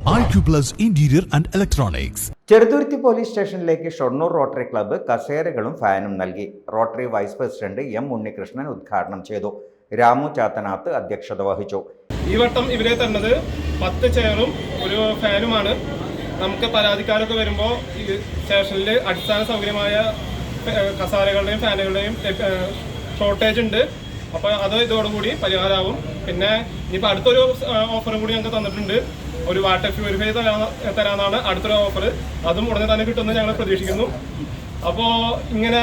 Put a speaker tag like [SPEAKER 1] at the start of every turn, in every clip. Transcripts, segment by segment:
[SPEAKER 1] Interior and Electronics.
[SPEAKER 2] Cheruthuruthy police സ്റ്റേഷനിലേക്ക് Shoranur rotary club കസേരകളും ഫാനും നൽകി. Rotary vice president M Unnikrishnan ഉദ്ഘാടനം ചെയ്തു. രാമു ചാത്തനാത്ത് അധ്യക്ഷത വഹിച്ചു.
[SPEAKER 3] ഈ വട്ടം ഇവരെ തന്നത് പത്ത് ചെയറും ഒരു ഫാനുമാണ്. നമുക്ക് പരാതിക്കാരൊക്കെ വരുമ്പോൾ ഈ സ്റ്റേഷനിൽ അടിസ്ഥാന സൗകര്യമായ കസാരകളുടെയും ഫാനുകളുടെയും ഷോർട്ടേജ് ഉണ്ട്. അപ്പോൾ അത് ഇതോടുകൂടി പരിഹാരമാവും. പിന്നെ ഇനിയിപ്പോൾ അടുത്തൊരു ഓഫറും കൂടി ഞങ്ങൾക്ക് തന്നിട്ടുണ്ട്. ഒരു വാട്ടർ പ്യൂരിഫൈ തരാ തരാനാണ് അടുത്തൊരു ഓഫർ അതും ഉടനെ തന്നെ കിട്ടുമെന്ന് ഞങ്ങൾ പ്രതീക്ഷിക്കുന്നു. അപ്പോൾ ഇങ്ങനെ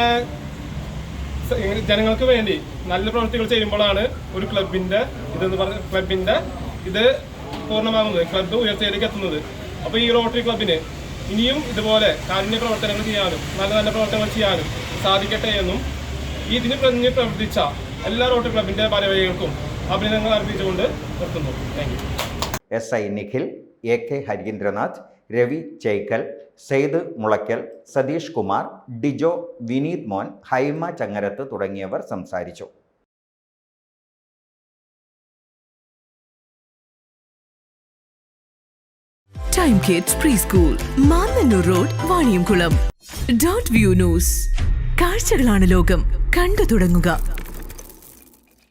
[SPEAKER 3] ജനങ്ങൾക്ക് വേണ്ടി നല്ല പ്രവൃത്തികൾ ചെയ്യുമ്പോഴാണ് ഒരു ക്ലബിന്റെ ഇതെന്ന് പറഞ്ഞ ക്ലബിന്റെ ഇത് പൂർണമാകുന്നത് ക്ലബ് ഉയർച്ചയിലേക്ക് എത്തുന്നത്. അപ്പോൾ ഈ റോട്ടറി ക്ലബിന് ഇനിയും ഇതുപോലെ കാരുണ്യ പ്രവർത്തനങ്ങൾ ചെയ്യാനും നല്ല നല്ല പ്രവർത്തനങ്ങൾ ചെയ്യാനും സാധിക്കട്ടെ എന്നും ഇതിന് പ്രതി പ്രവർത്തിച്ച എല്ലാ റോട്ടറി ക്ലബിന്റെ ഭാരവാഹികൾക്കും അഭിനന്ദനങ്ങൾ അർപ്പിച്ചുകൊണ്ട് നിർത്തുന്നു. Thank
[SPEAKER 2] S I Nikhil A K Harindranath Ravi Chaikkal Saeed Mulakkal Satheesh Kumar Dijo Vineeth Mon Haima Changarath തുടങ്ങിയവർ സംസാരിച്ചു.
[SPEAKER 4] Time Kids pre Mannanur road Vaniyamkulam dot view news കാഴ്ചകളാണ് ലോകം. കണ്ടു തുടങ്ങുക.